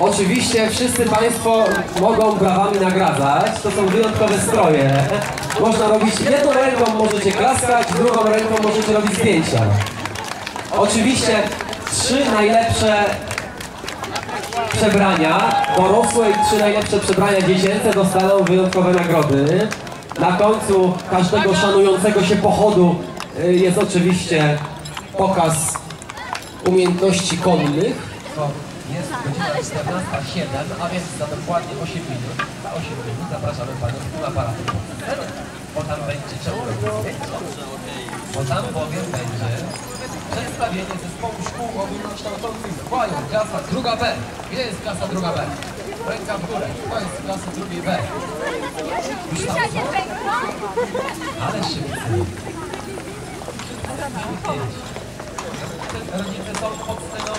Oczywiście wszyscy Państwo mogą brawami nagradzać. To są wyjątkowe stroje. Można robić jedną ręką możecie klaskać, drugą ręką możecie robić zdjęcia. Oczywiście trzy najlepsze przebrania dorosłe i trzy najlepsze przebrania dziecięce dostaną wyjątkowe nagrody. Na końcu każdego szanującego się pochodu y, jest oczywiście pokaz umiejętności konnych. To jest godzina 14.07, a więc za dokładnie 8 minut. Za 8 minut zapraszamy Panią do aparatu. Bo tam będzie czemu Bo tam bowiem będzie przedstawienie zespołu szkół ogólnokształcących z klasa druga B. Gdzie jest klasa druga B? Ręka w górę. To jest klasa drugiej B. Już tam są? Ale szybko. Rodzice są pod sceną